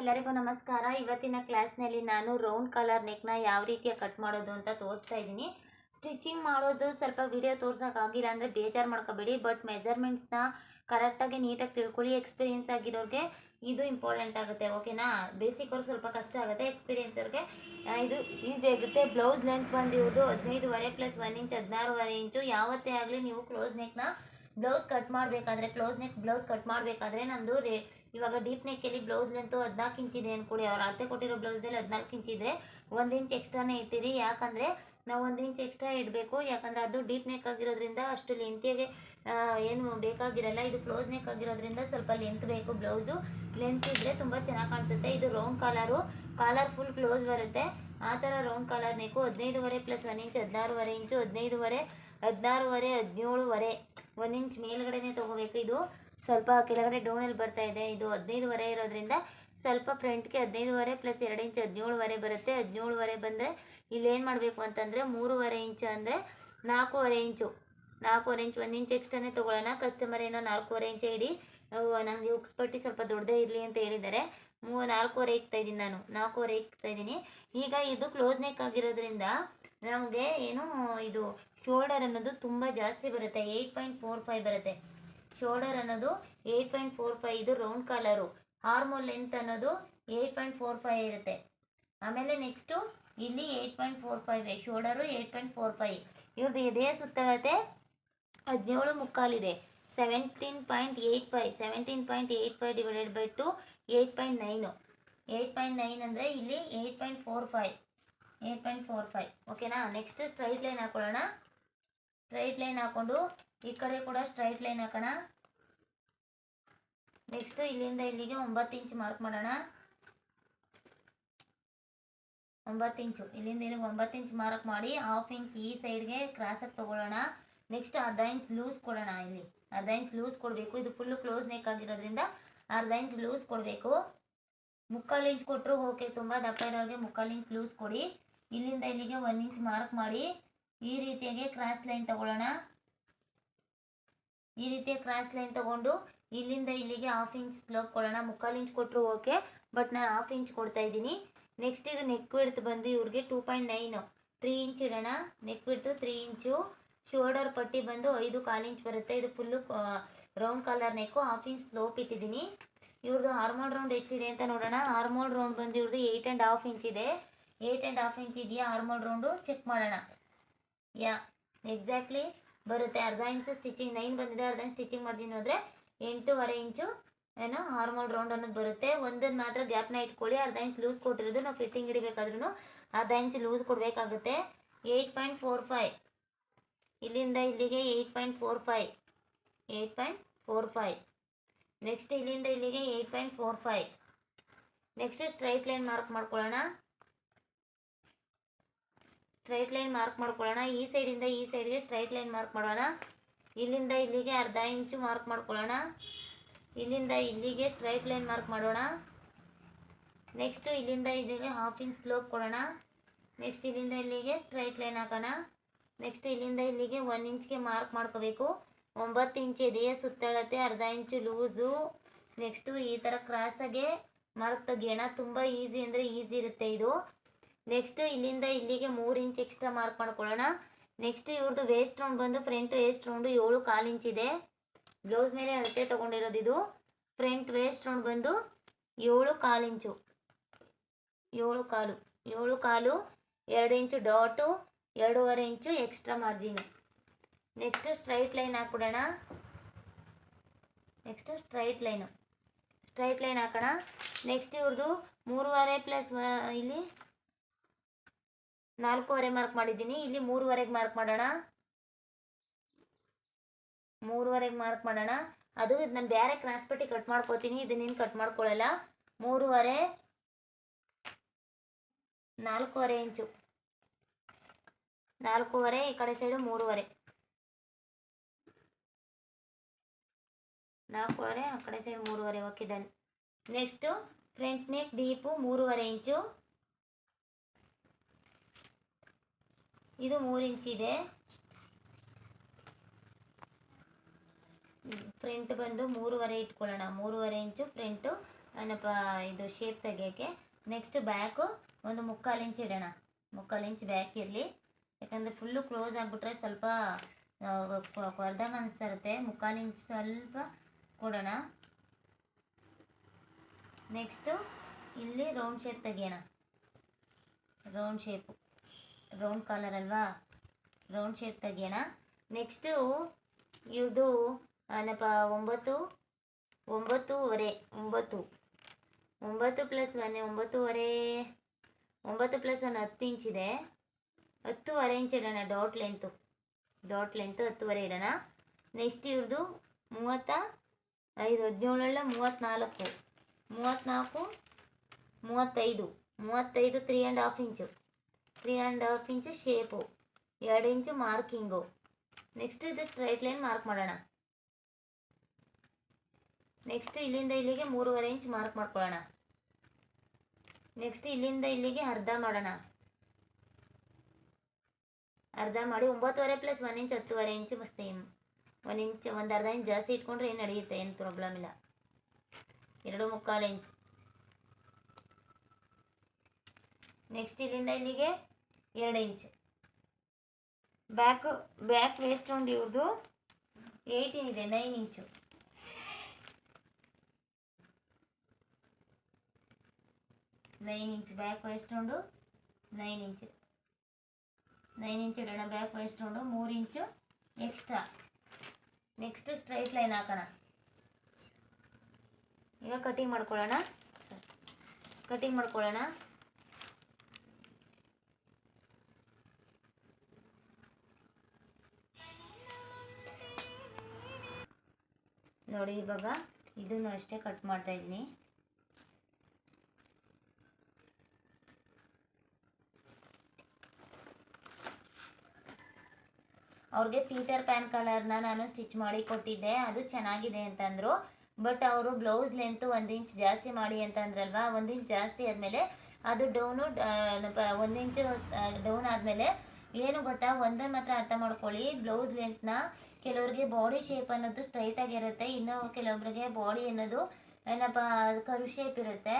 ಎಲ್ಲರಿಗೂ ನಮಸ್ಕಾರ. ಇವತ್ತಿನ ಕ್ಲಾಸ್ನಲ್ಲಿ ನಾನು ರೌಂಡ್ ಕಲರ್ ನೆಕ್ನ ಯಾವ ರೀತಿಯ ಕಟ್ ಮಾಡೋದು ಅಂತ ತೋರಿಸ್ತಾ ಇದ್ದೀನಿ. ಸ್ಟಿಚಿಂಗ್ ಮಾಡೋದು ಸ್ವಲ್ಪ ವಿಡಿಯೋ ತೋರ್ಸೋಕ್ಕಾಗಿಲ್ಲ ಅಂದರೆ ಬೇಜಾರು ಮಾಡ್ಕೋಬೇಡಿ. ಬಟ್ ಮೆಜರ್ಮೆಂಟ್ಸ್ನ ಕರೆಕ್ಟಾಗಿ ನೀಟಾಗಿ ತಿಳ್ಕೊಳ್ಳಿ. ಎಕ್ಸ್ಪೀರಿಯನ್ಸ್ ಆಗಿರೋರಿಗೆ ಇದು ಇಂಪಾರ್ಟೆಂಟ್ ಆಗುತ್ತೆ, ಓಕೆನಾ? ಬೇಸಿಕ್ ಅವ್ರಿಗೆ ಸ್ವಲ್ಪ ಕಷ್ಟ ಆಗುತ್ತೆ ಎಕ್ಸ್ಪೀರಿಯನ್ಸ್ ಅವ್ರಿಗೆ. ಇದು ಈಸಿ ಆಗುತ್ತೆ ಬ್ಲೌಸ್ ಲೆಂತ್ ಬಂದಿರೋದು ಹದಿನೈದುವರೆ ಪ್ಲಸ್ ಒನ್ ಇಂಚ್, ಹದಿನಾರುವರೆ ಇಂಚು. ಯಾವತ್ತೇ ಆಗಲಿ ನೀವು ಕ್ಲೋಸ್ ನೆಕ್ನ ಬ್ಲೌಸ್ ಕಟ್ ಮಾಡಬೇಕಾದ್ರೆ, ಕ್ಲೋಸ್ ನೆಕ್ ಬ್ಲೌಸ್ ಕಟ್ ಮಾಡಬೇಕಾದ್ರೆ ನಂದು ರೇ ಇವಾಗ ಡೀಪ್ ನೆಕ್ಕಲ್ಲಿ ಬ್ಲೌಸ್ ಲೆಂತು ಹದಿನಾಲ್ಕು ಇಂಚಿದೆ ಅಂದ್ಕೊಡಿ ಅವ್ರು ಅಳತೆ ಕೊಟ್ಟಿರೋ ಬ್ಲೌಸ್ದಲ್ಲಿ ಹದಿನಾಲ್ಕು ಇಂಚ್ ಇದ್ದರೆ ಒಂದು ಇಂಚ್ ಎಕ್ಸ್ಟ್ರಾನೇ ಇಟ್ಟಿರಿ. ಯಾಕಂದರೆ ನಾವು ಒಂದು ಇಂಚ್ ಎಕ್ಸ್ಟ್ರಾ ಇಡಬೇಕು. ಯಾಕಂದರೆ ಅದು ಡೀಪ್ ನೆಕ್ ಆಗಿರೋದ್ರಿಂದ ಅಷ್ಟು ಲೆಂತಿಗೆ ಏನು ಬೇಕಾಗಿರಲ್ಲ. ಇದು ಕ್ಲೋಸ್ ನೆಕ್ ಆಗಿರೋದ್ರಿಂದ ಸ್ವಲ್ಪ ಲೆಂತ್ ಬೇಕು ಬ್ಲೌಸು ಲೆಂತ್ ಇದ್ದರೆ ತುಂಬ ಚೆನ್ನಾಗಿ ಕಾಣಿಸುತ್ತೆ. ಇದು round collar collar full close ಬರುತ್ತೆ. ಆ ಥರ ರೌಂಡ್ ಕಾಲರ್ ನೆಕ್ಕು ಹದಿನೈದುವರೆ ಪ್ಲಸ್ ಒನ್ ಇಂಚ್ ಹದಿನಾರುವರೆ ಇಂಚು ಹದಿನೈದುವರೆ, ಹದಿನಾರುವರೆ, ಹದಿನೇಳುವರೆ. ಒಂದು ಇಂಚ್ ಮೇಲ್ಗಡೆನೇ ತೊಗೋಬೇಕು. ಇದು ಸ್ವಲ್ಪ ಕೆಳಗಡೆ ಡೋನಲ್ಲಿ ಬರ್ತಾ ಇದೆ. ಇದು ಹದಿನೈದುವರೆ ಇರೋದ್ರಿಂದ ಸ್ವಲ್ಪ ಫ್ರಂಟ್ಗೆ ಹದಿನೈದುವರೆ ಪ್ಲಸ್ ಎರಡು ಇಂಚ್ ಹದಿನೇಳುವರೆ ಬರುತ್ತೆ. ಹದಿನೇಳುವರೆ ಬಂದರೆ ಇಲ್ಲೇನು ಮಾಡಬೇಕು ಅಂತಂದರೆ ಮೂರುವರೆ ಇಂಚ್ ಅಂದರೆ ನಾಲ್ಕೂವರೆ ಇಂಚು ನಾಲ್ಕೂವರೆ ಇಂಚ್ ಒಂದು ಇಂಚ್ ಎಕ್ಸ್ಟ್ರಾನೇ ತೊಗೊಳ್ಳೋಣ. ಕಸ್ಟಮರ್ ಏನೋ ನಾಲ್ಕೂವರೆ ಇಂಚ್ ಇಡಿ ನನಗೆ ಉಕ್ಸ್ಪಟ್ಟಿ ಸ್ವಲ್ಪ ದೊಡ್ಡದೇ ಇರಲಿ ಅಂತ ಹೇಳಿದ್ದಾರೆ. ಮೂ ನಾಲ್ಕೂವರೆ ಇಕ್ತಾ ಇದ್ದೀನಿ ನಾನು. ನಾಲ್ಕೂವರೆ ಇಕ್ತಾ ಇದ್ದೀನಿ. ಈಗ ಇದು ಕ್ಲೋಸ್ ನೆಕ್ ಆಗಿರೋದ್ರಿಂದ ನಮಗೆ ಏನು ಇದು ಶೋಲ್ಡರ್ ಅನ್ನೋದು ತುಂಬ ಜಾಸ್ತಿ ಬರುತ್ತೆ. ಏಯ್ಟ್ ಪಾಯಿಂಟ್ ಫೋರ್ ಫೈವ್ ಬರುತ್ತೆ. ಶೋಲ್ಡರ್ ಅನ್ನೋದು ಏಯ್ಟ್ ಪಾಯಿಂಟ್ ಫೋರ್ ಫೈವ್ ಇದು ರೌಂಡ್ ಕಾಲರು ಹಾರ್ಮೋನ್ ಲೆಂತ್ ಅನ್ನೋದು ಏಯ್ಟ್ ಪಾಯಿಂಟ್ ಫೋರ್ ಫೈವ್ ಇರುತ್ತೆ. ಆಮೇಲೆ ನೆಕ್ಸ್ಟು ಇಲ್ಲಿ eight point four five shoulder eight point four five ಇವ್ರದ್ದು ಎದೆಯ ಸುತ್ತಳತೆ ಹದಿನೇಳು ಮುಕ್ಕಾಲಿದೆ seventeen point eight five seventeen point eight five divided by two eight point nine eight point nine ಅಂದರೆ ಇಲ್ಲಿ eight point four five eight point four five ಓಕೆನಾ next straight line ಹಾಕೊಳ್ಳೋಣ. Straight line ಹಾಕೊಂಡು ಈ ಕಡೆ ಕೂಡ ಸ್ಟ್ರೈಟ್ ಲೈನ್ ಹಾಕೋಣ. Next ಇಲ್ಲಿಂದ ಇಲ್ಲಿಗೆ ಒಂಬತ್ತು ಇಂಚ್ ಮಾರ್ಕ್ ಮಾಡೋಣ. ಒಂಬತ್ತು ಇಂಚು. ಇಲ್ಲಿಂದ ಇಲ್ಲಿಗೆ ಒಂಬತ್ತು ಇಂಚ್ ಮಾರ್ಕ್ ಮಾಡಿ ಹಾಫ್ ಇಂಚ್ ಈ ಸೈಡ್ಗೆ ಕ್ರಾಸಾಗಿ ತೊಗೊಳ್ಳೋಣ. ನೆಕ್ಸ್ಟ್ ಅರ್ಧ ಇಂಚ್ ಲೂಸ್ ಕೊಡೋಣ ಇಲ್ಲಿ. ಅರ್ಧ ಇಂಚ್ ಲೂಸ್ ಕೊಡಬೇಕು. ಇದು ಫುಲ್ಲು ಕ್ಲೋಸ್ ನೆಕ್ ಆಗಿರೋದ್ರಿಂದ ಅರ್ಧ ಇಂಚ್ ಲೂಸ್ ಕೊಡಬೇಕು. ಮುಕ್ಕಾಲು ಇಂಚ್ ಕೊಟ್ಟರು ಓಕೆ ತುಂಬ ದಪ್ಪ ಇರೋರಿಗೆ ಮುಕ್ಕಾಲು ಇಂಚ್ ಲೂಸ್ ಕೊಡಿ. ಇಲ್ಲಿಂದ ಇಲ್ಲಿಗೆ ಒನ್ ಇಂಚ್ ಮಾರ್ಕ್ ಮಾಡಿ ಈ ರೀತಿಯಾಗಿ ಕ್ರಾಸ್ ಲೈನ್ ತಗೊಳ್ಳೋಣ. ಈ ರೀತಿಯ ಕ್ರಾಸ್ ಲೈನ್ ತಗೊಂಡು ಇಲ್ಲಿಂದ ಇಲ್ಲಿಗೆ ಹಾಫ್ ಇಂಚ್ ಸ್ಲೋಪ್ ಕೊಡೋಣ. ಮುಕ್ಕಾಲು ಇಂಚ್ ಕೊಟ್ಟರು ಓಕೆ ಬಟ್ ನಾನು ಹಾಫ್ ಇಂಚ್ ಕೊಡ್ತಾ ಇದ್ದೀನಿ. ನೆಕ್ಸ್ಟ್ ಇದು ನೆಕ್ ವಿಡ್ತ್ ಬಂದು ಇವ್ರಿಗೆ two point nine three inch ಇಡೋಣ. Neck width three inch shoulder ಪಟ್ಟಿ ಬಂದು ಐದು ಕಾಲು ಇಂಚ್ ಬರುತ್ತೆ. ಇದು full round collar neck half inch slope ಇಟ್ಟಿದ್ದೀನಿ. ಇವ್ರದ್ದು ಹಾರ್ಮೋಲ್ ರೌಂಡ್ ಎಷ್ಟಿದೆ ಅಂತ ನೋಡೋಣ. ಹಾರ್ಮೋಲ್ ರೌಂಡ್ ಬಂದು ಇವ್ರದ್ದು ಏಯ್ಟ್ ಆ್ಯಂಡ್ ಹಾಫ್ ಇಂಚ್ ಇದೆ. ಏಯ್ಟ್ ಆ್ಯಂಡ್ ಹಾಫ್ ಇಂಚ್ ಇದೆಯಾ? ಹಾರ್ಮೋಲ್ ರೌಂಡು ಚೆಕ್ ಮಾಡೋಣ. ಯಾ ಎಕ್ಸಾಕ್ಟ್ಲಿ ಬರುತ್ತೆ. ಅರ್ಧ ಇಂಚು ಸ್ಟಿಚಿಂಗ್ ನೈನ್ ಬಂದಿದೆ. ಅರ್ಧ ಇಂಚ್ ಸ್ಟಿಚಿಂಗ್ ಮಾಡ್ತೀನಿ ಅಂದರೆ ಎಂಟೂವರೆ ಇಂಚು, ಏನೋ ಹಾರ್ಮೋಲ್ ರೌಂಡ್ ಅನ್ನೋದು ಬರುತ್ತೆ. ಒಂದೊಂದು ಮಾತ್ರ ಗ್ಯಾಪ್ನ ಇಟ್ಕೊಳ್ಳಿ. ಅರ್ಧ ಇಂಚ್ ಲೂಸ್ ಕೊಟ್ಟಿರೋದು. ನಾವು ಫಿಟ್ಟಿಂಗ್ ಹಿಡಿಬೇಕಾದ್ರೂ ಅರ್ಧ ಇಂಚ್ ಲೂಸ್ ಕೊಡಬೇಕಾಗುತ್ತೆ. ಏಯ್ಟ್ ಪಾಯಿಂಟ್ ಫೋರ್ ಫೈವ್ ಇಲ್ಲಿಂದ ಇಲ್ಲಿಗೆ eight point four five eight point four five next ಇಲ್ಲಿಂದ ಇಲ್ಲಿಗೆ eight point four five next straight line mark ಮಾಡ್ಕೊಳ್ಳೋಣ. ಸ್ಟ್ರೈಟ್ ಲೈನ್ ಮಾರ್ಕ್ ಮಾಡ್ಕೊಳ್ಳೋಣ. ಈ ಸೈಡಿಂದ ಈ ಸೈಡ್ಗೆ ಸ್ಟ್ರೈಟ್ ಲೈನ್ ಮಾರ್ಕ್ ಮಾಡೋಣ. ಇಲ್ಲಿಂದ ಇಲ್ಲಿಗೆ ಅರ್ಧ ಇಂಚು ಮಾರ್ಕ್ ಮಾಡ್ಕೊಳ್ಳೋಣ. ಇಲ್ಲಿಂದ ಇಲ್ಲಿಗೆ ಸ್ಟ್ರೈಟ್ ಲೈನ್ ಮಾರ್ಕ್ ಮಾಡೋಣ. ನೆಕ್ಸ್ಟು ಇಲ್ಲಿಂದ ಇಲ್ಲಿಗೆ ಹಾಫ್ ಇಂಚ್ ಸ್ಲೋಪ್ ಕೊಡೋಣ. ನೆಕ್ಸ್ಟ್ ಇಲ್ಲಿಂದ ಇಲ್ಲಿಗೆ ಸ್ಟ್ರೈಟ್ ಲೈನ್ ಹಾಕೋಣ. ನೆಕ್ಸ್ಟ್ ಇಲ್ಲಿಂದ ಇಲ್ಲಿಗೆ ಒನ್ ಇಂಚ್ಗೆ ಮಾರ್ಕ್ ಮಾಡ್ಕೋಬೇಕು. ಒಂಬತ್ತು ಇಂಚ್ ಇದೆಯೇ ಸುತ್ತಳತೆ, ಅರ್ಧ ಇಂಚು ಲೂಸು ನೆಕ್ಸ್ಟು ಈ ಥರ ಕ್ರಾಸಾಗೆ ಮಾರ್ಕ್ ತೆಗಿಯೋಣ. ತುಂಬ ಈಸಿ ಅಂದರೆ ಈಸಿ ಇರುತ್ತೆ ಇದು. ನೆಕ್ಸ್ಟ್ ಇಲ್ಲಿಂದ ಇಲ್ಲಿಗೆ ಮೂರು ಇಂಚ್ ಎಕ್ಸ್ಟ್ರಾ ಮಾರ್ಕ್ ಮಾಡ್ಕೊಳ್ಳೋಣ. ನೆಕ್ಸ್ಟ್ ಇವ್ರದ್ದು ವೇಸ್ಟ್ ರೌಂಡ್ ಬಂದು ಫ್ರಂಟ್ ವೇಸ್ಟ್ ರೌಂಡು ಏಳು ಕಾಲು ಇಂಚ್ ಇದೆ. ಬ್ಲೌಸ್ ಮೇಲೆ ಅಳತೆ ತೊಗೊಂಡಿರೋದು ಇದು. ಫ್ರಂಟ್ ವೇಸ್ಟ್ ರೌಂಡ್ ಬಂದು ಏಳು ಕಾಲು ಇಂಚು ಏಳು ಕಾಲು ಏಳು ಕಾಲು, ಎರಡು ಇಂಚು ಡಾಟು ಎರಡೂವರೆ inch extra margin next straight line ಹಾಕ್ಬಿಡೋಣ. Next straight line straight line ಹಾಕೋಣ. ನೆಕ್ಸ್ಟ್ ಇವ್ರದ್ದು ಮೂರುವರೆ ಪ್ಲಸ್ ಇಲ್ಲಿ ನಾಲ್ಕೂವರೆ ಮಾರ್ಕ್ ಮಾಡಿದ್ದೀನಿ. ಇಲ್ಲಿ ಮೂರುವರೆಗೆ ಮಾರ್ಕ್ ಮಾಡೋಣ. ಮೂರುವರೆಗೆ ಮಾರ್ಕ್ ಮಾಡೋಣ. ಅದು ಇದು ನಾನು ಬೇರೆ ಕ್ರಾಸ್ ಪಟ್ಟಿ ಕಟ್ ಮಾಡ್ಕೋತೀನಿ. ಇದನ್ನೇನು ಕಟ್ ಮಾಡ್ಕೊಳ್ಳಲ್ಲ ಮೂರುವರೆ, ನಾಲ್ಕೂವರೆ ಇಂಚು ನಾಲ್ಕೂವರೆ, ಈ ಕಡೆ ಸೈಡು ಮೂರುವರೆ. ನಾಲ್ಕೂವರೆ, ಆ ಕಡೆ ಸೈಡ್ ಮೂರುವರೆ. Okay done next front neck deep ಮೂರುವರೆ ಇಂಚು ಇದು ಮೂರು ಇಂಚ್ ಇದೆ. ಫ್ರಂಟ್ ಬಂದು ಮೂರುವರೆ ಇಟ್ಕೊಳ್ಳೋಣ. ಮೂರುವರೆ ಇಂಚು ಫ್ರಂಟು ಏನಪ್ಪ, ಇದು ಶೇಪ್ ತೆಗಿಯೋಕ್ಕೆ ನೆಕ್ಸ್ಟ್ ಬ್ಯಾಕು ಒಂದು ಮುಕ್ಕಾಲು ಇಂಚ್ ಇಡೋಣ. ಮುಕ್ಕಾಲು ಇಂಚ್ ಬ್ಯಾಕ್ ಇರಲಿ. ಯಾಕಂದರೆ ಫುಲ್ಲು ಕ್ಲೋಸ್ ಆಗಿಬಿಟ್ರೆ ಸ್ವಲ್ಪ ಕೊರ್ದಂಗೆ ಅನಿಸ್ತಿರುತ್ತೆ ಮುಕ್ಕಾಲು ಇಂಚ್ ಸ್ವಲ್ಪ ಕೊಡೋಣ. ನೆಕ್ಸ್ಟು ಇಲ್ಲಿ ರೌಂಡ್ ಶೇಪ್ ತೆಗಿಯೋಣ. ರೌಂಡ್ ಶೇಪು ರೌಂಡ್ ಕಾಲರ್ ಅಲ್ವಾ? ರೌಂಡ್ ಶೇಪ್ ತೆಗಿಯೋಣ ನೆಕ್ಸ್ಟು ಇದು ಏನಪ್ಪ, ಒಂಬತ್ತು, ಒಂಬತ್ತೂವರೆ, ಒಂಬತ್ತು. ಒಂಬತ್ತು ಪ್ಲಸ್ ಒನ್ ಒಂಬತ್ತೂವರೆ. ಒಂಬತ್ತು ಪ್ಲಸ್ ಒನ್ ಹತ್ತು ಇಂಚಿದೆ ಹತ್ತುವರೆ ಇಂಚ್ ಇಡೋಣ ಡಾಟ್ ಲೆಂತು ಡಾಟ್ ಲೆಂತು ಹತ್ತುವರೆ ಇಡೋಣ. ನೆಕ್ಸ್ಟ್ ಇವ್ರದ್ದು ಮೂವತ್ತ ಐದು, ಹದಿನೇಳಲ್ಲ ಮೂವತ್ತ್ನಾಲ್ಕು ಮೂವತ್ತ್ನಾಲ್ಕು ಮೂವತ್ತೈದು. ಮೂವತ್ತೈದು three and half inch three and half inch shape ಎರಡು ಇಂಚು ಮಾರ್ಕಿಂಗು ನೆಕ್ಸ್ಟ್ ಇದು ಸ್ಟ್ರೈಟ್ ಲೈನ್ ಮಾರ್ಕ್ ಮಾಡೋಣ. ನೆಕ್ಸ್ಟ್ ಇಲ್ಲಿಂದ ಇಲ್ಲಿಗೆ ಮೂರುವರೆ ಇಂಚ್ ಮಾರ್ಕ್ ಮಾಡ್ಕೊಳ್ಳೋಣ. ನೆಕ್ಸ್ಟ್ ಇಲ್ಲಿಂದ ಇಲ್ಲಿಗೆ ಅರ್ಧ ಮಾಡೋಣ. ಅರ್ಧ ಮಾಡಿ ಒಂಬತ್ತುವರೆ ಪ್ಲಸ್ ಒನ್ ಇಂಚ್ ಹತ್ತುವರೆ ಇಂಚು ಸೇಮ್ ಒಂದು ಇಂಚ್ ಒಂದು ಅರ್ಧ ಇಂಚ್ ಜಾಸ್ತಿ ಇಟ್ಕೊಂಡ್ರೆ ಏನು ನಡೆಯುತ್ತೆ? ಏನು ಪ್ರಾಬ್ಲಮ್ ಇಲ್ಲ. ಎರಡು ಮುಕ್ಕಾಲು ಇಂಚ್ ನೆಕ್ಸ್ಟ್ ಇಲ್ಲಿಂದ ಇಲ್ಲಿಗೆ ಎರಡು inch back back waist round ಇವ್ರದ್ದು ಏಯ್ಟೀನ್ ಇದೆ nine inch nine inch back waist round nine inch nine inch ಇಡೋಣ ಬ್ಯಾಕ್ ವೇಸ್ಟ್ ರೌಂಡು ಮೂರು inch extra next straight line ಹಾಕೋಣ. ಈಗ ಕಟಿಂಗ್ ಮಾಡ್ಕೊಳ್ಳೋಣ. ಕಟಿಂಗ್ ಮಾಡ್ಕೊಳ್ಳೋಣ. ನೋಡಿ, ಇವಾಗ ಇದನ್ನು ಅಷ್ಟೇ ಕಟ್ ಮಾಡ್ತಾ ಇದ್ದೀನಿ. ಅವ್ರಿಗೆ ಪೀಟರ್ ಪ್ಯಾನ್ ಕಲರ್ನ ನಾನು ಸ್ಟಿಚ್ ಮಾಡಿ ಕೊಟ್ಟಿದ್ದೆ. ಅದು ಚೆನ್ನಾಗಿದೆ ಅಂತಂದರು. ಬಟ್ ಅವರು ಬ್ಲೌಸ್ ಲೆಂತ್ ಒಂದು ಇಂಚ್ ಜಾಸ್ತಿ ಮಾಡಿ ಅಂತಂದ್ರಲ್ವಾ? ಒಂದು ಇಂಚ್ ಜಾಸ್ತಿ ಆದಮೇಲೆ ಅದು ಡೌನು ಒಂದು ಇಂಚು ಡೌನ್ ಆದಮೇಲೆ ಏನು ಗೊತ್ತಾ? ಒಂದೇ ಮಾತ್ರ ಅರ್ಥ ಮಾಡ್ಕೊಳ್ಳಿ. ಬ್ಲೌಸ್ ಲೆಂತ್ನ ಕೆಲವ್ರಿಗೆ ಬಾಡಿ ಶೇಪ್ ಅನ್ನೋದು ಸ್ಟ್ರೈಟ್ ಆಗಿರುತ್ತೆ ಇನ್ನು ಕೆಲವೊಬ್ಬರಿಗೆ ಬಾಡಿ ಅನ್ನೋದು ಏನಪ್ಪ, ಕರು ಶೇಪ್ ಇರುತ್ತೆ.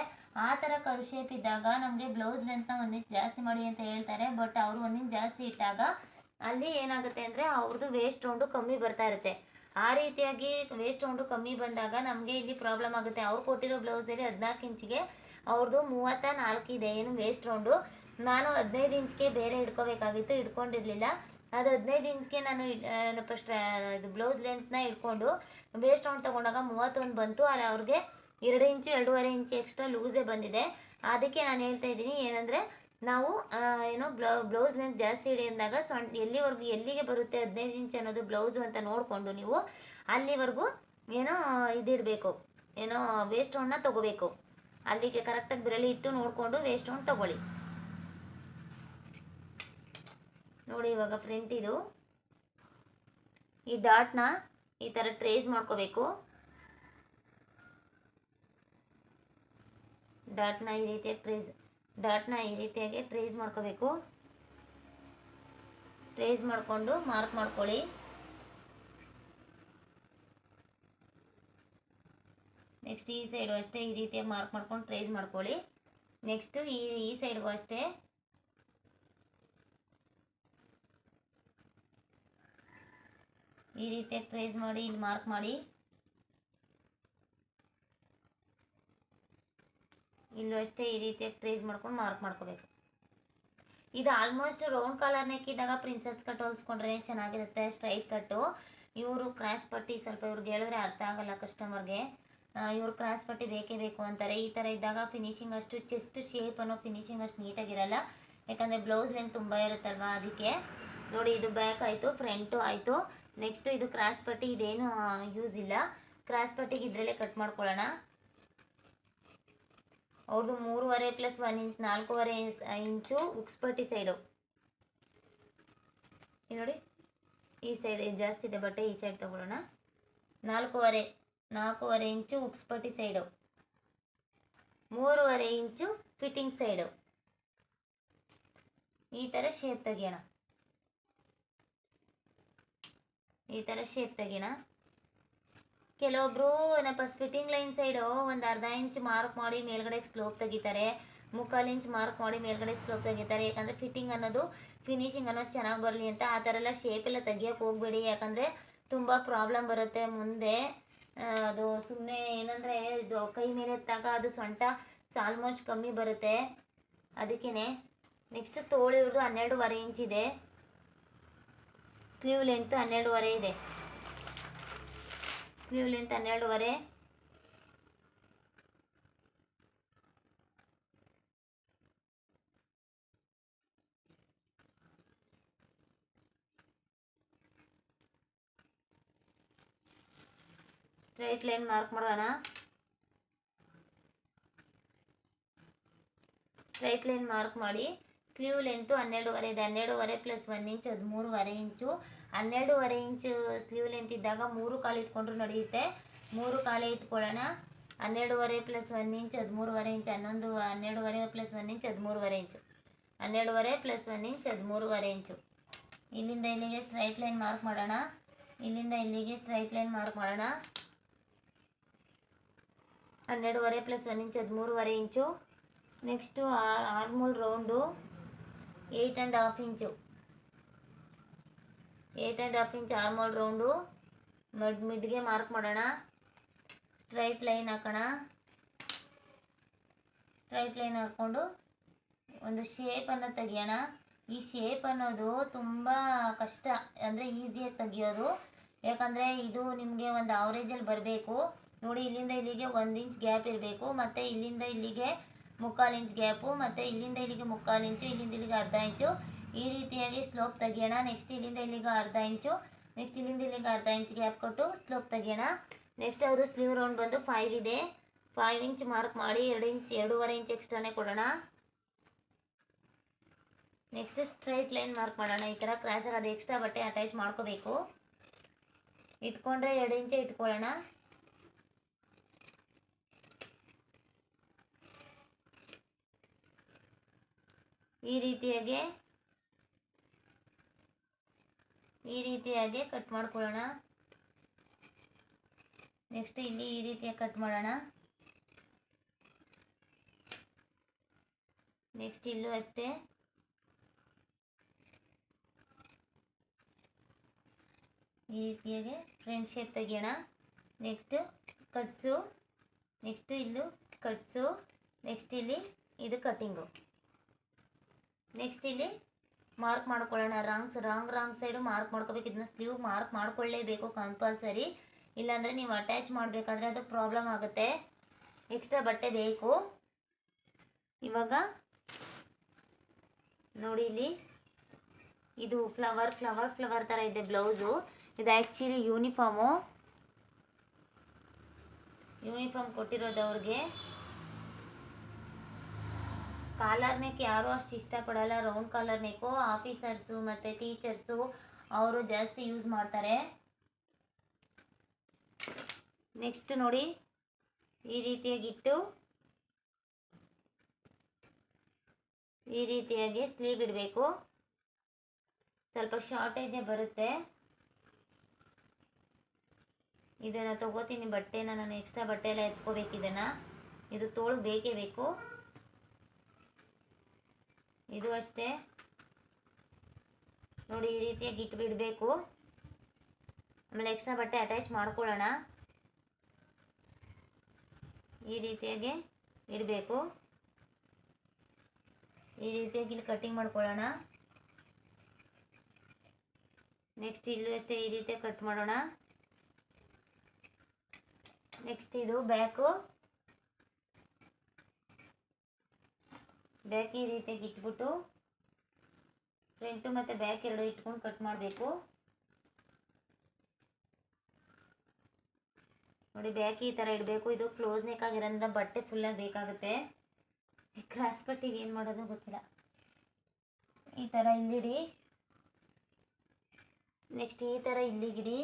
ಆ ಥರ ಕರು ಶೇಪ್ ಇದ್ದಾಗ ನಮಗೆ ಬ್ಲೌಸ್ ಲೆಂತ್ನ ಒಂದಿಷ್ಟು ಜಾಸ್ತಿ ಮಾಡಿ ಅಂತ ಹೇಳ್ತಾರೆ. ಬಟ್ ಅವರು ಒಂದಿನ ಜಾಸ್ತಿ ಇಟ್ಟಾಗ ಅಲ್ಲಿ ಏನಾಗುತ್ತೆ ಅಂದರೆ ಅವ್ರದ್ದು ವೇಸ್ಟ್ ರೌಂಡು ಕಮ್ಮಿ ಬರ್ತಾ ಇರುತ್ತೆ. ಆ ರೀತಿಯಾಗಿ ವೇಸ್ಟ್ ರೌಂಡು ಕಮ್ಮಿ ಬಂದಾಗ ನಮಗೆ ಇಲ್ಲಿ ಪ್ರಾಬ್ಲಮ್ ಆಗುತ್ತೆ. ಅವ್ರು ಕೊಟ್ಟಿರೋ ಬ್ಲೌಸಲ್ಲಿ ಹದಿನಾಲ್ಕು ಇಂಚಿಗೆ ಅವ್ರದ್ದು ಮೂವತ್ತ ನಾಲ್ಕು ಇದೆ. ಏನು ವೇಸ್ಟ್ ರೌಂಡು ನಾನು ಹದಿನೈದು ಇಂಚ್ಗೆ ಬೇರೆ ಇಟ್ಕೋಬೇಕಾಗಿತ್ತು ಇಟ್ಕೊಂಡಿರಲಿಲ್ಲ ಅದು ಹದಿನೈದು ಇಂಚ್ಗೆ ನಾನು ಫಸ್ಟ್ ಇದು ಬ್ಲೌಸ್ ಲೆಂತ್ನ ಇಟ್ಕೊಂಡು ವೇಸ್ಟ್ ರೌಂಡ್ ತೊಗೊಂಡಾಗ ಮೂವತ್ತೊಂದು ಬಂತು. ಅಲ್ಲಿ ಅವ್ರಿಗೆ ಎರಡು ಇಂಚು, ಎರಡೂವರೆ ಇಂಚು ಎಕ್ಸ್ಟ್ರಾ ಲೂಸೇ ಬಂದಿದೆ. ಅದಕ್ಕೆ ನಾನು ಹೇಳ್ತಾ ಇದ್ದೀನಿ, ಏನಂದರೆ ನಾವು ಏನೋ ಬ್ಲೌ ಬ್ಲೌಸ್ ಲೆಂತ್ ಜಾಸ್ತಿ ಇಡಿ ಅಂದಾಗ ಸೊಂಟ ಎಲ್ಲಿವರೆಗೂ ಎಲ್ಲಿಗೆ ಬರುತ್ತೆ ಹದಿನೈದು ಇಂಚು ಅನ್ನೋದು ಬ್ಲೌಸು ಅಂತ ನೋಡಿಕೊಂಡು ನೀವು ಅಲ್ಲಿವರೆಗೂ ಏನೋ ಇದಿಡಬೇಕು ಏನೋ ವೇಸ್ಟ್ ರೌಂಡ್ನ ತೊಗೋಬೇಕು. ಅಲ್ಲಿಗೆ ಕರೆಕ್ಟಾಗಿ ಬೆರಳಿ ಇಟ್ಟು ನೋಡಿಕೊಂಡು ವೇಸ್ಟ್ ರೌಂಡ್ ತೊಗೊಳ್ಳಿ. ನೋಡಿ ಇವಾಗ ಫ್ರಂಟ್ ಇದು. ಈ ಡಾಟ್ನ ಈ ಥರ ಟ್ರೇಸ್ ಮಾಡ್ಕೋಬೇಕು. ಡಾಟ್ನ ಈ ರೀತಿಯಾಗಿ ಟ್ರೇಸ್ ಡಾಟ್ನ ಈ ರೀತಿಯಾಗಿ ಟ್ರೇಸ್ ಮಾಡ್ಕೋಬೇಕು. ಟ್ರೇಸ್ ಮಾಡಿಕೊಂಡು ಮಾರ್ಕ್ ಮಾಡ್ಕೊಳ್ಳಿ. ನೆಕ್ಸ್ಟ್ ಈ ಸೈಡು ಅಷ್ಟೇ ಈ ರೀತಿಯಾಗಿ ಮಾರ್ಕ್ ಮಾಡ್ಕೊಂಡು ಟ್ರೇಸ್ ಮಾಡ್ಕೊಳ್ಳಿ. ನೆಕ್ಸ್ಟು ಈ ಈ ಸೈಡ್ಗೂ ಅಷ್ಟೇ ಈ ರೀತಿಯಾಗಿ ಟ್ರೇಸ್ ಮಾಡಿ, ಇಲ್ಲಿ ಮಾರ್ಕ್ ಮಾಡಿ. ಇಲ್ಲೂ ಅಷ್ಟೇ ಈ ರೀತಿಯಾಗಿ ಟ್ರೇಸ್ ಮಾಡ್ಕೊಂಡು ಮಾರ್ಕ್ ಮಾಡ್ಕೋಬೇಕು. ಇದು almost round collar neck princess cut ಹೊಲ್ಸ್ಕೊಂಡ್ರೆ ಚೆನ್ನಾಗಿರುತ್ತೆ ಸ್ಟ್ರೈಟ್ ಕಟ್ಟು ಇವರು ಕ್ರಾಸ್ ಪಟ್ಟಿ ಸ್ವಲ್ಪ ಇವ್ರಿಗೆ ಹೇಳಿದ್ರೆ ಅರ್ಥ ಆಗಲ್ಲ ಕಸ್ಟಮರ್ಗೆ ಇವ್ರು ಕ್ರಾಸ್ ಪಟ್ಟಿ ಬೇಕೇ ಬೇಕು ಅಂತಾರೆ. ಈ ಥರ ಇದ್ದಾಗ ಫಿನಿಶಿಂಗ್ ಅಷ್ಟು ಚೆಸ್ಟ್ ಶೇಪ್ ಅನ್ನೋ ಫಿನಿಶಿಂಗ್ ಅಷ್ಟು ನೀಟಾಗಿರಲ್ಲ. ಯಾಕಂದರೆ ಬ್ಲೌಸ್ ಲೆಂತ್ ತುಂಬ ಇರುತ್ತಲ್ವಾ ಅದಕ್ಕೆ. ನೋಡಿ, ಇದು ಬ್ಯಾಕ್ ಆಯಿತು ಫ್ರಂಟು ಆಯಿತು. ನೆಕ್ಸ್ಟು ಇದು ಕ್ರಾಸ್ ಪಟ್ಟಿ ಇದೇನು ಯೂಸ್ ಇಲ್ಲ. ಕ್ರಾಸ್ ಪಟ್ಟಿಗೆ ಇದರಲ್ಲೇ ಕಟ್ ಮಾಡ್ಕೊಳ್ಳೋಣ. ಅವ್ರದ್ದು ಮೂರುವರೆ ಪ್ಲಸ್ ಒನ್ ಇಂಚ್, ನಾಲ್ಕೂವರೆ ಇಂಚು ಉಕ್ಸ್ ಪಟ್ಟಿ ಸೈಡು. ನೋಡಿ, ಈ ಸೈಡ್ ಜಾಸ್ತಿ ಇದೆ, ಬಟ್ಟೆ ಈ ಸೈಡ್ ತಗೊಳ್ಳೋಣ. ನಾಲ್ಕೂವರೆ ನಾಲ್ಕೂವರೆ ಇಂಚು ಉಕ್ಸ್ಪಟ್ಟಿ ಸೈಡು. ಮೂರುವರೆ ಇಂಚು ಫಿಟ್ಟಿಂಗ್ ಸೈಡು. ಈ ಥರ ಶೇಪ್ ತೆಗಿಯೋಣ. ಈ ಥರ ಶೇಪ್ ತೆಗಿಯೋಣ ಕೆಲವೊಬ್ರು ಏನಪ್ಪ ಫಿಟ್ಟಿಂಗ್ ಲೈನ್ ಸೈಡು ಒಂದು ಅರ್ಧ ಇಂಚ್ ಮಾರ್ಕ್ ಮಾಡಿ ಮೇಲ್ಗಡೆ ಸ್ಲೋಪ್ ತೆಗಿತಾರೆ. ಮುಕ್ಕಾಲು ಇಂಚ್ ಮಾರ್ಕ್ ಮಾಡಿ ಮೇಲ್ಗಡೆ ಸ್ಲೋಪ್ ತೆಗಿತಾರೆ. ಯಾಕಂದರೆ ಫಿಟ್ಟಿಂಗ್ ಅನ್ನೋದು ಫಿನಿಶಿಂಗ್ ಅನ್ನೋದು ಚೆನ್ನಾಗಿ ಬರಲಿ ಅಂತ ಆ ಥರ ಎಲ್ಲ ಶೇಪ್ ಎಲ್ಲ ತೆಗಿಯೋಕೆ ಹೋಗಬೇಡಿ. ಯಾಕಂದರೆ ತುಂಬ ಪ್ರಾಬ್ಲಮ್ ಬರುತ್ತೆ. ಮುಂದೆ ಅದು ಸುಮ್ಮನೆ ಏನಂದರೆ ಇದು ಕೈ ಮೇಲೆ ಎತ್ತಾಗ ಅದು ಸೊಂಟ ಆಲ್ಮೋಸ್ಟ್ ಕಮ್ಮಿ ಬರುತ್ತೆ. ಅದಕ್ಕೇ ನೆಕ್ಸ್ಟ್ ತೋಳಿವ್ರದ್ದು ಹನ್ನೆರಡೂವರೆ ಇಂಚ್ ಇದೆ. ಸ್ಲೀವ್ ಲೆಂತ್ ಹನ್ನೆರಡುವರೆ ಇದೆ. ಸ್ಲೀವ್ ಲೆಂತ್ ಹನ್ನೆರಡೂವರೆ. ಸ್ಟ್ರೈಟ್ ಲೈನ್ ಮಾರ್ಕ್ ಮಾಡೋಣ. ಸ್ಟ್ರೈಟ್ ಲೈನ್ ಮಾರ್ಕ್ ಮಾಡಿ. ಸ್ಲೀವ್ ಲೆಂತು ಹನ್ನೆರಡೂವರೆ ಇದೆ ಹನ್ನೆರಡೂವರೆ ಪ್ಲಸ್ ಒಂದು ಇಂಚ್ ಹದಿಮೂರುವರೆ ಇಂಚು ಹನ್ನೆರಡೂವರೆ ಇಂಚು ಸ್ಲೀವ್ ಲೆಂತ್ ಇದ್ದಾಗ ಮೂರು ಕಾಲು ಇಟ್ಕೊಂಡ್ರು ನಡೆಯುತ್ತೆ ಮೂರು ಕಾಲೇ ಇಟ್ಕೊಳ್ಳೋಣ ಹನ್ನೆರಡೂವರೆ ಪ್ಲಸ್ ಒಂದು ಇಂಚ್ ಹದಿಮೂರುವರೆ ಇಂಚ್ ಹನ್ನೊಂದು ಹನ್ನೆರಡೂವರೆ ಪ್ಲಸ್ ಒಂದು ಇಂಚ್ ಹದಿಮೂರುವರೆ ಇಂಚು ಹನ್ನೆರಡೂವರೆ ಪ್ಲಸ್ ಒಂದು ಇಂಚ್ ಹದಿಮೂರುವರೆ ಇಂಚು ಇಲ್ಲಿಂದ ಇಲ್ಲಿಗೆ ಸ್ಟ್ರೈಟ್ ಲೈನ್ ಮಾರ್ಕ್ ಮಾಡೋಣ ಇಲ್ಲಿಂದ ಇಲ್ಲಿಗೆ ಸ್ಟ್ರೈಟ್ ಲೈನ್ ಮಾರ್ಕ್ ಮಾಡೋಣ ಹನ್ನೆರಡೂವರೆ ಪ್ಲಸ್ ಒಂದು inch ಹದಿಮೂರುವರೆ inch next armhole round eight and half inch eight and half inch armhole round mid ಮಿಡ್ಗೆ mark ಮಾಡೋಣ. ಸ್ಟ್ರೈಟ್ ಲೈನ್ ಹಾಕೋಣ. ಸ್ಟ್ರೈಟ್ ಲೈನ್ ಹಾಕ್ಕೊಂಡು ಒಂದು ಶೇಪನ್ನು ತೆಗಿಯೋಣ. ಈ ಶೇಪ್ ಅನ್ನೋದು ತುಂಬ ಕಷ್ಟ, ಅಂದರೆ ಈಸಿಯಾಗಿ ತೆಗಿಯೋದು. ಯಾಕಂದರೆ ಇದು ನಿಮಗೆ ಒಂದು ಆವ್ರೇಜಲ್ಲಿ ಬರಬೇಕು. ನೋಡಿ, ಇಲ್ಲಿಂದ ಇಲ್ಲಿಗೆ ಒಂದು ಇಂಚ್ ಗ್ಯಾಪ್ ಇರಬೇಕು. ಮತ್ತು ಇಲ್ಲಿಂದ ಇಲ್ಲಿಗೆ ಮುಕ್ಕಾಲು ಇಂಚ್ ಗ್ಯಾಪು ಮತ್ತು ಇಲ್ಲಿಂದ ಇಲ್ಲಿಗೆ ಮುಕ್ಕಾಲು ಇಂಚು, ಇಲ್ಲಿಂದ ಇಲ್ಲಿಗೆ ಅರ್ಧ ಇಂಚು. ಈ ರೀತಿಯಾಗಿ ಸ್ಲೋಪ್ ತೆಗೆಯೋಣ. ನೆಕ್ಸ್ಟ್ ಇಲ್ಲಿಂದ ಇಲ್ಲಿಗೆ ಅರ್ಧ ಇಂಚು. ನೆಕ್ಸ್ಟ್ ಇಲ್ಲಿಂದ ಇಲ್ಲಿಗೆ ಅರ್ಧ ಇಂಚ್ ಗ್ಯಾಪ್ ಕೊಟ್ಟು ಸ್ಲೋಪ್ ತೆಗಿಯೋಣ. ನೆಕ್ಸ್ಟ್ ಅವರು ಸ್ಲೀವ್ ರೌಂಡ್ ಬಂದು ಫೈವ್ ಇದೆ. ಫೈವ್ ಇಂಚ್ ಮಾರ್ಕ್ ಮಾಡಿ ಎರಡು ಇಂಚ್ ಎರಡೂವರೆ ಇಂಚ್ ಎಕ್ಸ್ಟ್ರಾನೇ ಕೊಡೋಣ. ನೆಕ್ಸ್ಟ್ ಸ್ಟ್ರೈಟ್ ಲೈನ್ ಮಾರ್ಕ್ ಮಾಡೋಣ. ಈ ಥರ ಕ್ರಾಸಾಗಿ ಅದು ಎಕ್ಸ್ಟ್ರಾ ಬಟ್ಟೆ ಅಟ್ಯಾಚ್ ಮಾಡ್ಕೋಬೇಕು. ಇಟ್ಕೊಂಡ್ರೆ ಎರಡು ಇಂಚೆ ಇಟ್ಕೊಳ್ಳೋಣ. ಈ ರೀತಿಯಾಗಿ ಈ ರೀತಿಯಾಗಿ ಕಟ್ ಮಾಡ್ಕೊಳ್ಳೋಣ. ನೆಕ್ಸ್ಟ್ ಇಲ್ಲಿ ಈ ರೀತಿಯಾಗಿ ಕಟ್ ಮಾಡೋಣ. ನೆಕ್ಸ್ಟ್ ಇಲ್ಲೂ ಅಷ್ಟೇ. ಈ ರೀತಿಯಾಗಿ ಫ್ರೆಂಡ್ ಶೇಪ್ ತೆಗಿಯೋಣ. ನೆಕ್ಸ್ಟ್ ಕಟ್ಸು ನೆಕ್ಸ್ಟ್ ಇಲ್ಲೂ ಕಟ್ಸು ನೆಕ್ಸ್ಟ್ ಇಲ್ಲಿ ಇದು ಕಟ್ಟಿಂಗು ನೆಕ್ಸ್ಟ್ ಇಲ್ಲಿ ಮಾರ್ಕ್ ಮಾಡ್ಕೊಳ್ಳೋಣ. Wrongs wrong wrong side mark ಮಾಡ್ಕೋಬೇಕು. ಇದನ್ನ ಸ್ಲೀವ್ ಮಾರ್ಕ್ ಮಾಡ್ಕೊಳ್ಳೇಬೇಕು ಕಂಪಲ್ಸರಿ ಇಲ್ಲಾಂದರೆ ನೀವು ಅಟ್ಯಾಚ್ ಮಾಡಬೇಕಾದ್ರೆ ಅದು ಪ್ರಾಬ್ಲಮ್ ಆಗುತ್ತೆ. ಎಕ್ಸ್ಟ್ರಾ ಬಟ್ಟೆ ಬೇಕು. ಇವಾಗ ನೋಡಿ ಇಲ್ಲಿ ಇದು ಫ್ಲವರ್ ಫ್ಲವರ್ ಫ್ಲವರ್ ಥರ ಇದೆ ಬ್ಲೌಸು ಇದು ಆ್ಯಕ್ಚುಲಿ ಯೂನಿಫಾಮು ಯೂನಿಫಾರ್ಮ್ ಕೊಟ್ಟಿರೋದು ಅವ್ರಿಗೆ. ಕಾಲರ್ ನೆಕ್ ಯಾರೂ ಅಷ್ಟು ಇಷ್ಟಪಡಲ್ಲ. ರೌಂಡ್ ಕಾಲರ್ ನೆಕ್ಕು ಆಫೀಸರ್ಸು ಮತ್ತು ಟೀಚರ್ಸು ಅವರು ಜಾಸ್ತಿ ಯೂಸ್ ಮಾಡ್ತಾರೆ. ನೆಕ್ಸ್ಟ್ ನೋಡಿ. ಈ ರೀತಿಯಾಗಿಟ್ಟು ಈ ರೀತಿಯಾಗಿ ಸ್ಲೀವ್ ಇಡಬೇಕು. ಸ್ವಲ್ಪ ಶಾರ್ಟೇಜೇ ಬರುತ್ತೆ. ಇದನ್ನು ತಗೋತೀನಿ ಬಟ್ಟೆನ. ನಾನು ಎಕ್ಸ್ಟ್ರಾ ಬಟ್ಟೆ ಎಲ್ಲ ಎತ್ಕೋಬೇಕು ಇದನ್ನು. ಇದು ತೋಳು ಬೇಕೇ ಬೇಕು. ಇದು ಅಷ್ಟೇ. ನೋಡಿ, ಈ ರೀತಿಯಾಗಿ ಇಟ್ಬಿಡಬೇಕು ಆಮೇಲೆ ಎಕ್ಸ್ಟ್ರಾ ಬಟ್ಟೆ ಅಟ್ಯಾಚ್ ಮಾಡ್ಕೊಳ್ಳೋಣ. ಈ ರೀತಿಯಾಗಿ ಇಡಬೇಕು. ಈ ರೀತಿಯಾಗಿ ಇಲ್ಲಿ ಕಟ್ಟಿಂಗ್ ಮಾಡ್ಕೊಳ್ಳೋಣ. ನೆಕ್ಸ್ಟ್ ಇಲ್ಲೂ ಅಷ್ಟೇ ಈ ರೀತಿಯಾಗಿ ಕಟ್ ಮಾಡೋಣ. ನೆಕ್ಸ್ಟ್ ಇದು ಬ್ಯಾಕು ಬ್ಯಾಕ್ ಈ ರೀತಿಯಾಗಿ ಇಟ್ಬಿಟ್ಟು ಫ್ರಂಟು ಮತ್ತು ಬ್ಯಾಕ್ ಎರಡು ಇಟ್ಕೊಂಡು ಕಟ್ ಮಾಡಬೇಕು. ನೋಡಿ ಬ್ಯಾಕ್ ಈ ಥರ ಇಡಬೇಕು. ಇದು ಕ್ಲೋಸ್ ನೆಕ್ ಆಗಿರೋದ್ರಿಂದ ಬಟ್ಟೆ ಫುಲ್ಲಾಗಿ ಬೇಕಾಗುತ್ತೆ. ಕ್ರಾಸ್ ಪಟ್ಟಿಗೆ ಏನು ಮಾಡೋದು ಗೊತ್ತಿಲ್ಲ. ಈ ಥರ ಇಲ್ಲಿಡಿ ನೆಕ್ಸ್ಟ್ ಈ ಥರ ಇಲ್ಲಿಗಿಡಿ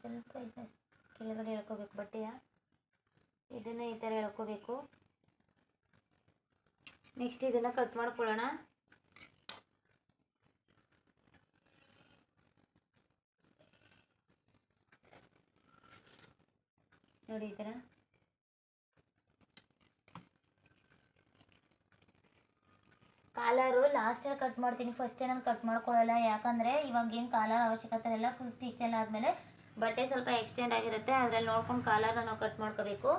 ಸ್ವಲ್ಪ ಕೆಳಗಡೆ ಎಳ್ಕೋಬೇಕು ಬಟ್ಟೆಯ. ಇದನ್ನು ಈ ಥರ ಎಳ್ಕೋಬೇಕು. ನೆಕ್ಸ್ಟ್ ಇದನ್ನು ಕಟ್ ಮಾಡ್ಕೊಳ್ಳೋಣ. ನೋಡಿ ಈ ಥರ. ಕಾಲರು ಲಾಸ್ಟಲ್ಲಿ ಕಟ್ ಮಾಡ್ತೀನಿ. ಫಸ್ಟೇ ನಾನು ಕಟ್ ಮಾಡ್ಕೊಳ್ಳಲ್ಲ. ಯಾಕಂದರೆ ಇವಾಗ ಏನು ಕಾಲರ್ ಅವಶ್ಯಕತೆ ಇಲ್ಲ. ಫುಲ್ ಸ್ಟಿಚ್ ಎಲ್ಲ ಆದಮೇಲೆ ಬಟ್ಟೆ ಸ್ವಲ್ಪ ಎಕ್ಸ್ಟೆಂಡ್ ಆಗಿರುತ್ತೆ, ಅದರಲ್ಲಿ ನೋಡ್ಕೊಂಡು ಕಾಲರ್ನ ನಾವು ಕಟ್ ಮಾಡ್ಕೋಬೇಕು.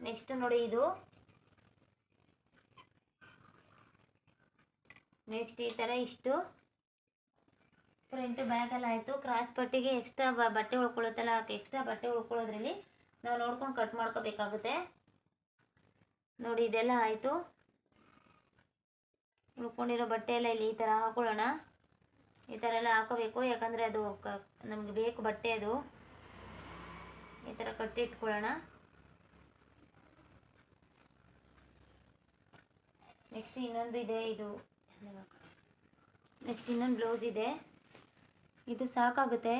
ನೆಕ್ಸ್ಟ್ ನೋಡಿ ಇದು. ನೆಕ್ಸ್ಟ್ ಈ ಥರ ಇಷ್ಟು. ಫ್ರಂಟ್ ಬ್ಯಾಗಲ್ಲಿ ಆಯಿತು. ಕ್ರಾಸ್ ಪಟ್ಟಿಗೆ ಎಕ್ಸ್ಟ್ರಾ ಬಟ್ಟೆ ಉಳ್ಕೊಳ್ಳುತ್ತಲ್ಲ ಎಕ್ಸ್ಟ್ರಾ ಬಟ್ಟೆ ಉಳ್ಕೊಳ್ಳೋದ್ರಲ್ಲಿ ನಾವು ನೋಡ್ಕೊಂಡು ಕಟ್ ಮಾಡ್ಕೋಬೇಕಾಗುತ್ತೆ. ನೋಡಿ, ಇದೆಲ್ಲ ಆಯಿತು. ಉಳ್ಕೊಂಡಿರೋ ಬಟ್ಟೆ ಎಲ್ಲ ಇಲ್ಲಿ ಈ ಥರ ಹಾಕೊಳ್ಳೋಣ. ಈ ಥರ ಎಲ್ಲ ಹಾಕೋಬೇಕು, ಯಾಕಂದರೆ ಅದು ನಮಗೆ ಬೇಕು ಬಟ್ಟೆ ಅದು. ಈ ಥರ ಕಟ್ಟಿ ಇಟ್ಕೊಳ್ಳೋಣ ನೆಕ್ಸ್ಟ್ ಇನ್ನೊಂದು ಇದೆ, ಇದು. ನೆಕ್ಸ್ಟ್ ಇನ್ನೊಂದು ಬ್ಲೌಸ್ ಇದೆ. ಇದು ಸಾಕಾಗುತ್ತೆ.